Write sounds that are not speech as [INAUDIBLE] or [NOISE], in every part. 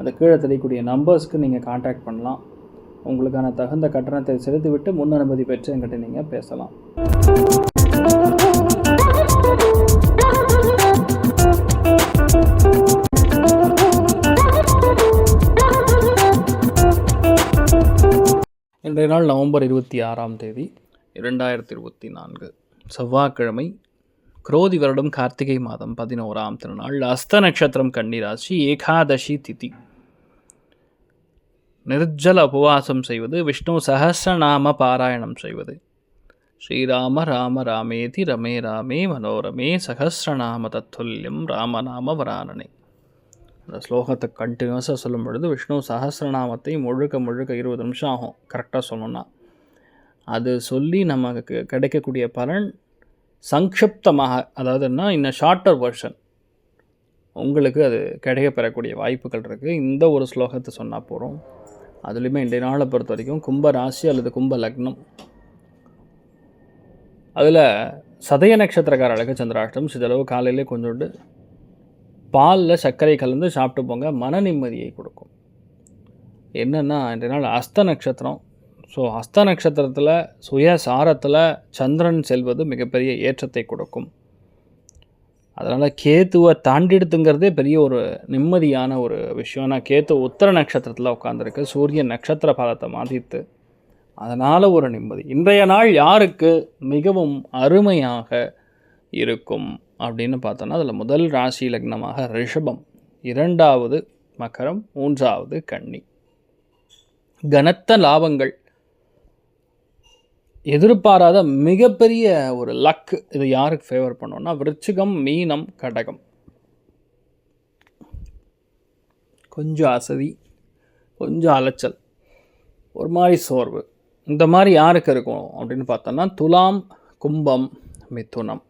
அந்த கீழே தெரியக்கூடிய நம்பர்ஸ்க்கு நீங்கள் காண்டாக்ட் பண்ணலாம். உங்களுக்கான தகுந்த கட்டணத்தை செலுத்திவிட்டு முன் அனுமதி பெற்று என்கிட்ட நீங்கள் பேசலாம். இன்றைய நாள் நவம்பர் இருபத்தி ஆறாம் தேதி. இரண்டாயிரத்தி இருபத்தி நான்கு. செவ்வாய்க்கிழமை குரோதி வருடம் கார்த்திகை மாதம் பதினோராம் திருநாள் அஸ்த நட்சத்திரம் கன்னிராசி ஏகாதசி திதி. நிர்ஜல உபவாசம் செய்வது விஷ்ணு சஹசிரநாம பாராயணம் செய்வது. ஸ்ரீராம ராம ராமேதி ரமே ராமே மனோரமே சஹசிரநாம தத்துல்யம் ராமநாம வராணனை அந்த ஸ்லோகத்தை கண்டினியூஸாக சொல்லும் பொழுது விஷ்ணு சஹசிரநாமத்தை முழுக்க முழுக்க இருபது நிமிஷம் ஆகும். கரெக்டாக சொல்லணும்னா அது சொல்லி நமக்கு கிடைக்கக்கூடிய பலன் சங்ஷிப்தமாக அதாவதுன்னா இன்னும் ஷார்ட்டர் வெர்ஷன் உங்களுக்கு அது கிடைக்கப்பெறக்கூடிய வாய்ப்புகள் இருக்குது இந்த ஒரு ஸ்லோகத்தை சொன்னால் போகிறோம் அதுலேயுமே இன்றைய நாளை பொறுத்த வரைக்கும் கும்ப ராசி அல்லது கும்ப லக்னம். அதில் சதய நட்சத்திரக்கார அழகு சந்திராஷ்டம் சிதளவு காலையிலே கொஞ்சோண்டு பாலில் சர்க்கரை கலந்து சாப்பிட்டு போங்க. மன நிம்மதியை கொடுக்கும். என்னென்னா இன்றைய நாள் அஸ்த நட்சத்திரம். ஸோ அஸ்த நட்சத்திரத்தில் சுயசாரத்தில் சந்திரன் செல்வது மிகப்பெரிய ஏற்றத்தை கொடுக்கும். அதனால் கேத்துவை தாண்டிடுத்துங்கிறதே பெரிய ஒரு நிம்மதியான ஒரு விஷயம். நான் கேத்து உத்தர நட்சத்திரத்தில் உட்காந்துருக்கு சூரியன் நட்சத்திர பாதத்தை மாதித்து அதனால் ஒரு நிம்மதி. இன்றைய நாள் யாருக்கு மிகவும் அருமையாக இருக்கும் அப்படின்னு பார்த்தோன்னா அதில் முதல் ராசி லக்னமாக ரிஷபம் இரண்டாவது மகரம் மூன்றாவது கன்னி. கனத்த லாபங்கள் எதிர்பாராத மிகப்பெரிய ஒரு லக் இது யாருக்கு ஃபேவர் பண்ணோம்னா விருச்சிகம் மீனம் கடகம். கொஞ்சம் அசதி கொஞ்சம் அலைச்சல் ஒரு மாதிரி சோர்வு. இந்த மாதிரி யாருக்கு இருக்கும் அப்படின்னு பார்த்தோன்னா துலாம் கும்பம் மிதுனம்.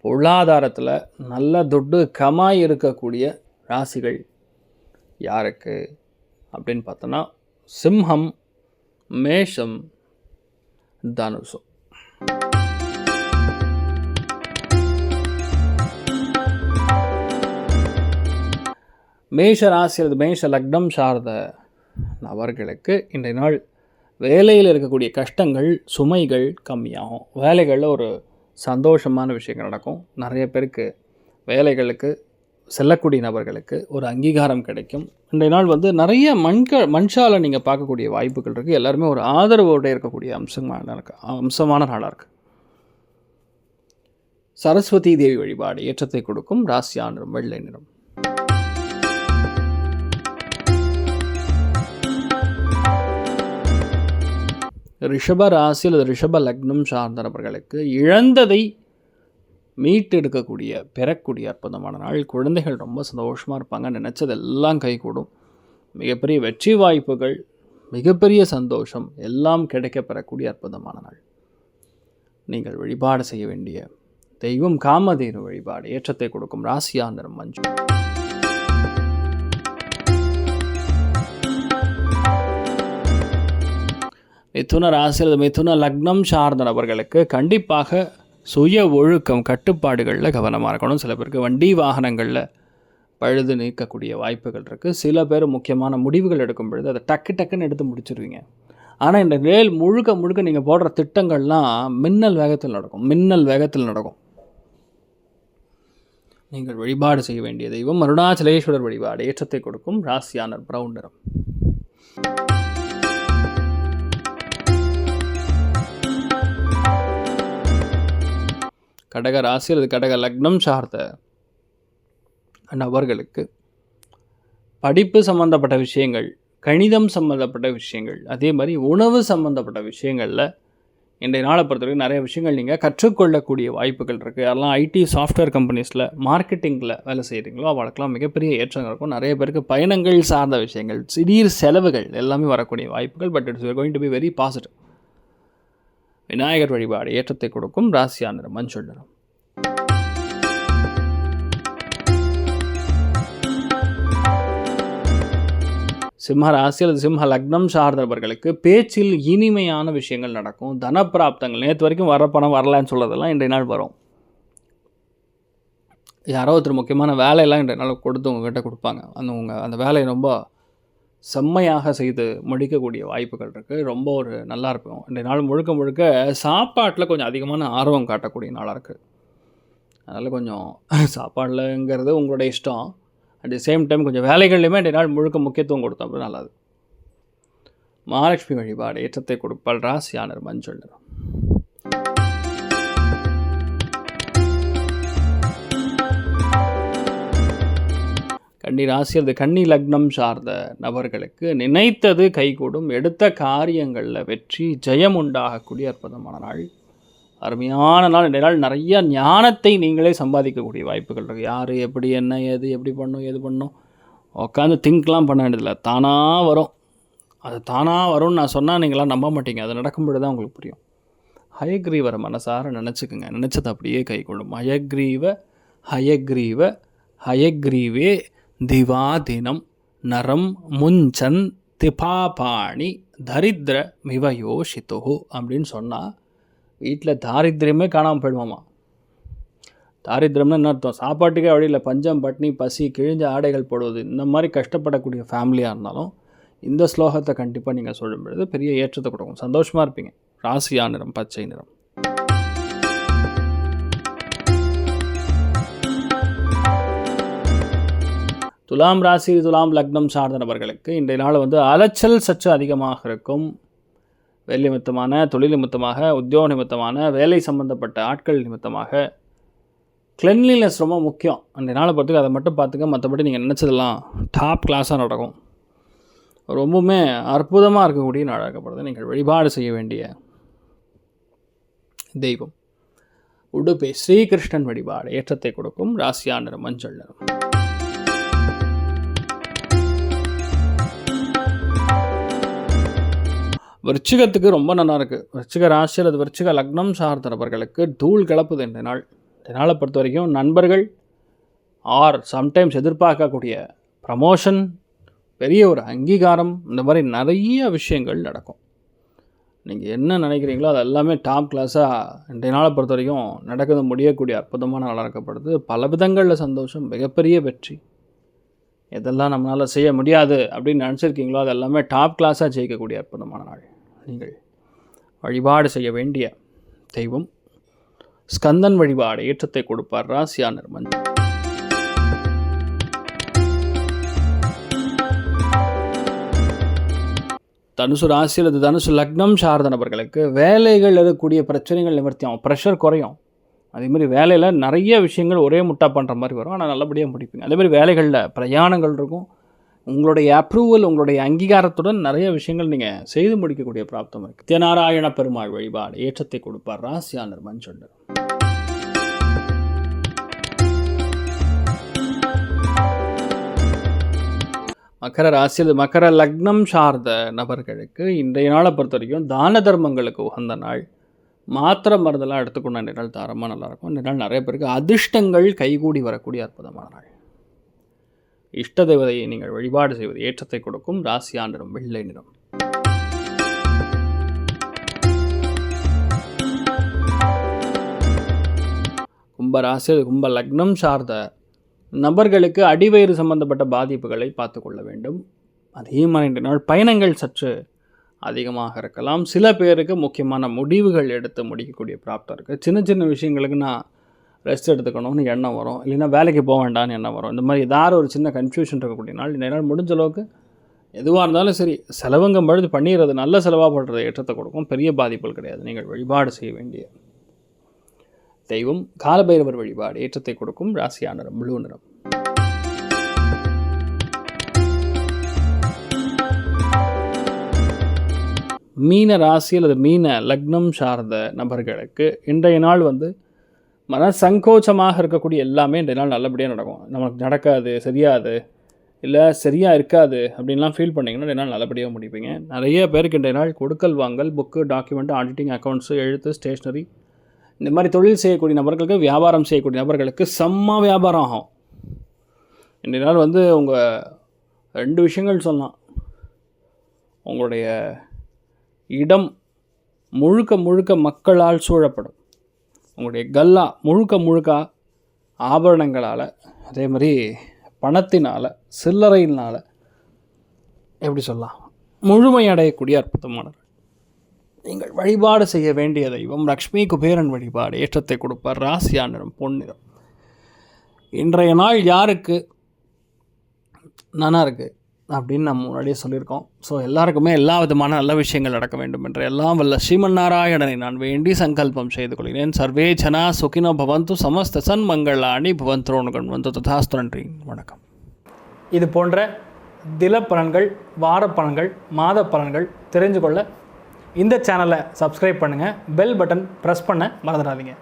பொருளாதாரத்தில் நல்ல துட்டு கமாய் இருக்கக்கூடிய ராசிகள் யாருக்கு அப்படின்னு பார்த்தோன்னா சிம்ஹம் மேஷம் தனுசம் மேஷ ராசி அல்லது மேஷ லக்னம் சார்ந்த நபர்களுக்கு இன்றைய நாள் வேலையில் இருக்கக்கூடிய கஷ்டங்கள் சுமைகள் கம்மியாகும். வேலைகளில் ஒரு சந்தோஷமான விஷயங்கள் நடக்கும். நிறைய பேருக்கு வேலைகளுக்கு செல்லக்கூடிய நபர்களுக்கு ஒரு அங்கீகாரம் கிடைக்கும். இன்றைய நாள் வந்து நிறைய மண்க மண்சாலை நீங்கள் பார்க்கக்கூடிய வாய்ப்புகள் இருக்குது எல்லாருமே ஒரு ஆதரவோடு இருக்கக்கூடிய அம்சமான இருக்கு அம்சமான நாளாக இருக்குது சரஸ்வதி தேவி வழிபாடு ஏற்றத்தை கொடுக்கும் ராசியா நிறம் வெள்ளை நிறம். ரிஷப ராசி அல்லது ரிஷப லக்னம் சார்ந்த நபர்களுக்கு இழந்ததை மீட்டெடுக்கக்கூடிய பெறக்கூடிய அற்புதமான நாள். குழந்தைகள் ரொம்ப சந்தோஷமாக இருப்பாங்க. நினச்சதெல்லாம் கைகூடும். மிகப்பெரிய வெற்றி வாய்ப்புகள் மிகப்பெரிய சந்தோஷம் எல்லாம் கிடைக்கப்பெறக்கூடிய அற்புதமான நாள். நீங்கள் வழிபாடு செய்ய வேண்டிய தெய்வம் காமதேனு வழிபாடு ஏற்றத்தை கொடுக்கும் ராசியாந்திரம் மஞ்சு. மிதுன ராசி அல்லது மிதுன லக்னம் சார்ந்த நபர்களுக்கு கண்டிப்பாக சுய ஒழுக்கம் கட்டுப்பாடுகளில் கவனமாக இருக்கணும். சில பேருக்கு வண்டி வாகனங்களில் பழுது நீக்கக்கூடிய வாய்ப்புகள் இருக்குது சில பேர் முக்கியமான முடிவுகள் எடுக்கும் பொழுது அதை டக்கு டக்குன்னு எடுத்து முடிச்சிருவீங்க. ஆனால் இந்த வேல் முழுக்க முழுக்க நீங்கள் போடுற திட்டங்கள்லாம் மின்னல் வேகத்தில் நடக்கும். மின்னல் வேகத்தில் நடக்கும். நீங்கள் வழிபாடு செய்ய வேண்டிய தெய்வம் அருணாச்சலேஸ்வரர் வழிபாடு ஏற்றத்தை கொடுக்கும் ராசியானர் பிரவுன் கடக ராசி அல்லது கடக லக்னம் சார்ந்த நபர்களுக்கு படிப்பு சம்மந்தப்பட்ட விஷயங்கள் கணிதம் சம்மந்தப்பட்ட விஷயங்கள் அதே மாதிரி உணவு சம்மந்தப்பட்ட விஷயங்களில் இன்றைய நாளை பொறுத்தவரைக்கும் நிறைய விஷயங்கள் நீங்கள் கற்றுக்கொள்ளக்கூடிய வாய்ப்புகள் இருக்குது அதெல்லாம் ஐடி சாஃப்ட்வேர் கம்பெனிஸில் மார்க்கெட்டிங்கில் வேலை செய்கிறீங்களோ அவளுக்கெல்லாம் மிகப்பெரிய ஏற்றங்கள் இருக்கும். நிறைய பேருக்கு பயணங்கள் சார்ந்த விஷயங்கள் திடீர் செலவுகள் எல்லாமே வரக்கூடிய வாய்ப்புகள் but it's going to be very positive Vinayagar வழிபாடு ஏற்றத்தை கொடுக்கும் ராசியா நிறம் மஞ்சள் நிறம் சிம்ம ராசி அல்லது சிம்ம லக்னம் சார்ந்தவர்களுக்கு பேச்சில் இனிமையான விஷயங்கள் நடக்கும். தனப்பிராப்தங்கள். நேற்று வரைக்கும் வர பணம் வரலன்னு சொல்கிறதெல்லாம் இன்றைய நாள் வரும். யாரோ ஒருத்தர் முக்கியமான வேலையெல்லாம் இன்றைய நாள் கொடுத்து உங்ககிட்ட கொடுப்பாங்க. அந்த உங்கள் அந்த வேலையை ரொம்ப செம்மையாக செய்து முடிக்கக்கூடிய வாய்ப்புகள் இருக்குது ரொம்ப ஒரு நல்லா இருக்கும். ரெண்டு நாள் முழுக்க முழுக்க சாப்பாட்டில் கொஞ்சம் அதிகமான ஆர்வம் காட்டக்கூடிய நாளாக இருக்குது அதனால் கொஞ்சம் [LAUGHS] சாப்பாடுலங்கிறது உங்களோட இஷ்டம். அட் தி சேம் டைம் கொஞ்சம் வேலைகள்லையுமே இன்றைய நாள் முழுக்க முக்கியத்துவம் கொடுத்தோம் நல்லது. மகாலட்சுமி வழிபாடு ஏற்றத்தை கொடுப்பால் ராசியானர் மஞ்சள் நிறம். கன்னி ராசி அல்லது கன்னி லக்னம் சார்ந்த நபர்களுக்கு நினைத்தது கைகூடும். எடுத்த காரியங்களில் வெற்றி ஜெயம் உண்டாகக்கூடிய அற்புதமான நாள். அருமையான நாள் இந்த நாள். நிறைய ஞானத்தை நீங்களே சம்பாதிக்கக்கூடிய வாய்ப்புகள் இருக்குது யார் எப்படி என்ன எது எப்படி பண்ணும் எது பண்ணும்? உட்காந்து திங்க்லாம் பண்ண வேண்டியதில்லை. தானாக வரும். அது தானாக வரும்னு நான் சொன்னால் நீங்களாம் நம்ப மாட்டீங்க. அது நடக்கும்பொழுது தான் உங்களுக்கு புரியும். ஹயக்ரீவரை மனசார நினச்சிக்கோங்க. நினச்சது அப்படியே கை கொள்ளும் ஹயக்ரீவ ஹயக்ரீவ ஹயக்ரீவே திவா தினம் நரம் முஞ்சன் திபாபாணி தரித்திர மிவயோஷித்து அப்படின்னு சொன்னால் வீட்டில் தாரித்திரியமே காணாமல் போயிடுவோமா தாரித்திரம்னா என்ன அர்த்தம்? சாப்பாட்டுக்கே வழியில் பஞ்சம் பட்னி பசி கிழிஞ்ச ஆடைகள் போடுவது இந்த மாதிரி கஷ்டப்படக்கூடிய ஃபேமிலியாக இருந்தாலும் இந்த ஸ்லோகத்தை கண்டிப்பாக நீங்கள் சொல்லும் பொழுது பெரிய ஏற்றத்தை கொடுக்கும். சந்தோஷமாக இருப்பீங்க. ராசியா நிறம் பச்சை நிறம். துலாம் ராசி துலாம் லக்னம் சார்ந்த நபர்களுக்கு இன்றைய நாள் வந்து அலைச்சல் சற்று அதிகமாக இருக்கும். வேலை நிமித்தமான தொழில் நிமித்தமாக உத்தியோக நிமித்தமான வேலை சம்பந்தப்பட்ட ஆட்கள் நிமித்தமாக. கிளென்லினஸ் ரொம்ப முக்கியம். அந்த நாளை பார்த்துக்க அதை மட்டும் பார்த்துக்க மற்றபடி நீங்கள் நினச்சதெல்லாம் டாப் கிளாஸாக நடக்கும். ரொம்பவுமே அற்புதமாக இருக்கக்கூடிய நாடாக்கப்படுது நீங்கள் வழிபாடு செய்ய வேண்டிய தெய்வம். உடுப்பை ஸ்ரீகிருஷ்ணன் வழிபாடு ஏற்றத்தை கொடுக்கும். ராசியா நிறம் மஞ்சள் நிறம். விருச்சிகத்துக்கு ரொம்ப நல்லா இருக்குது விருச்சிக ராசி அல்லது விருச்சிக லக்னம் சார்ந்த நபர்களுக்கு தூள் கலப்புது இந்த நாள். இந்த நாளை பொறுத்த வரைக்கும் நண்பர்கள் ஆர் சம்டைம்ஸ் எதிர்பார்க்கக்கூடிய ப்ரமோஷன் பெரிய ஒரு அங்கீகாரம் இந்த மாதிரி நிறைய விஷயங்கள் நடக்கும். நீங்கள் என்ன நினைக்கிறீங்களோ அது எல்லாமே டாப் கிளாஸாக இன்றைய நாளை பொறுத்த வரைக்கும் நடக்குது. முடியக்கூடிய அற்புதமான நாளாக இருக்கப்படுது. பல விதங்களில் சந்தோஷம் மிகப்பெரிய வெற்றி. எதெல்லாம் நம்மளால் செய்ய முடியாது அப்படின்னு நினச்சிருக்கீங்களோ அது எல்லாமே டாப் கிளாஸாக ஜெயிக்கக்கூடிய அற்புதமான நாள். நீங்கள் வழிபாடு செய்ய வேண்டிய தெய்வம் ஸ்கந்தன் வழிபாடு ஏற்றத்தை கொடுப்பார் ராசியா நிர்மன் தனுசு ராசி அல்லது தனுசு லக்னம் சார்ந்த நபர்களுக்கு வேலைகள் இருக்கக்கூடிய பிரச்சனைகள் நிவர்த்தியாகும் ப்ரெஷர் குறையும். அதே மாதிரி வேலையில் நிறைய விஷயங்கள் ஒரே முட்டா பண்ணுற மாதிரி வரும். ஆனால் நல்லபடியாக முடிப்பீங்க. அதே மாதிரி வேலைகளில் பிரயாணங்கள் இருக்கும். உங்களுடைய அப்ரூவல் உங்களுடைய அங்கீகாரத்துடன் நிறைய விஷயங்கள் நீங்கள் செய்து முடிக்கக்கூடிய பிராப்தம் இருக்குது தியநாராயண பெருமாள் வழிபாடு ஏற்றத்தை கொடுப்பார் ராசியானர் மஞ்சண்டர் மகர ராசியில் மகர லக்னம் சார்ந்த நபர்களுக்கு இன்றைய நாளை பொறுத்த வரைக்கும் தான தர்மங்களுக்கு உகந்த நாள். மாத்திரை மருந்தெல்லாம் எடுத்துக்கொண்ட நிழல் தாரமாக நல்லாயிருக்கும். இந்த நாள் நிறைய பேருக்கு அதிர்ஷ்டங்கள் கைகூடி வரக்கூடிய அற்புதமான நாள். இஷ்ட தேவதையை நீங்கள் வழிபாடு செய்வது ஏற்றத்தை கொடுக்கும். ராசியா நிறம் வெள்ளை நிறம். கும்ப ராசி கும்ப லக்னம் சார்ந்த நபர்களுக்கு அடிவயிறு சம்பந்தப்பட்ட பாதிப்புகளை பார்த்து கொள்ள வேண்டும். அதே மாதிரி இன்றைய நாள் பயணங்கள் சற்று அதிகமாக இருக்கலாம். சில பேருக்கு முக்கியமான முடிவுகள் எடுத்து முடிக்கக்கூடிய பிராப்தம் இருக்குது சின்ன சின்ன விஷயங்களுக்கு நான் ரெஸ்ட் எடுத்துக்கணும்னு எண்ணம் வரும். இல்லைன்னா வேலைக்கு போக வேண்டாம்னு எண்ணம் வரும். இந்த மாதிரி ஏதாவது ஒரு சின்ன கன்ஃபியூஷன் இருக்கக்கூடிய நாள் இந்த நாள் முடிஞ்ச அளவுக்கு எதுவாக இருந்தாலும் சரி செலவுங்கும் பொழுது பண்ணிடுறது நல்ல செலவாக பண்ணுறது ஏற்றத்தை கொடுக்கும். பெரிய பாதிப்புகள் கிடையாது. நீங்கள் வழிபாடு செய்ய வேண்டிய தெய்வம் காலபைரவர் வழிபாடு ஏற்றத்தை கொடுக்கும். ராசியா நிறம் ப்ளூ நிறம். மீன ராசி அல்லது மீன லக்னம் சார்ந்த நபர்களுக்கு இன்றைய நாள் வந்து மன சங்கோச்சமாக இருக்கக்கூடிய எல்லாமே இன்றைய நாள் நல்லபடியாக நடக்கும். நமக்கு நடக்காது சரியாது இல்லை சரியாக இருக்காது அப்படின்லாம் ஃபீல் பண்ணிங்கன்னா இன்றைய நாள் நல்லபடியாக முடிப்பீங்க. நிறைய பேருக்கு இன்றைய நாள் கொடுக்கல் வாங்கல் புக்கு டாக்குமெண்ட் ஆடிட்டிங் அக்கௌண்ட்ஸு எழுத்து ஸ்டேஷ்னரி இந்த மாதிரி தொழில் செய்யக்கூடிய நபர்களுக்கு வியாபாரம் செய்யக்கூடிய நபர்களுக்கு செம்ம வியாபாரம் ஆகும். இன்றைய நாள் வந்து உங்கள் ரெண்டு விஷயங்கள் சொல்லலாம். உங்களுடைய இடம் முழுக்க முழுக்க மக்களால் சூழப்படும். உங்களுடைய கல்லா முழுக்க முழுக்க ஆபரணங்களால் அதே மாதிரி பணத்தினால் சில்லறையினால் எப்படி சொல்லலாம் முழுமையடையக்கூடிய அற்புதமான நீங்கள் வழிபாடு செய்ய வேண்டிய தெய்வம் லக்ஷ்மி குபேரன் வழிபாடு ஏற்றத்தை கொடுப்பார் ராசியா நிறம். பொன்னிறம் இன்றைய நாள் யாருக்கு? நன்னா இருக்குது அப்படின்னு நம்ம முன்னாடியே சொல்லியிருக்கோம். ஸோ எல்லாருக்குமே எல்லா விதமான நல்ல விஷயங்கள் நடக்க வேண்டும் என்று எல்லாம் வல்ல ஸ்ரீமன் நாராயணனை நான் வேண்டி சங்கல்பம் செய்து கொள்கிறேன். சர்வே ஜனா சுகினோ பவந்து சமஸ்த சன்மங்களாணி பவந்தோனுகன் வந்து ததாஸ்து நன்றி. வணக்கம். இது போன்ற தில பலன்கள் வார பலன்கள் மாத பலன்கள் தெரிஞ்சு கொள்ள இந்த சேனலை சப்ஸ்கிரைப் பண்ணுங்கள் பெல் பட்டன் ப்ரெஸ் பண்ண மறந்துடாதீங்க.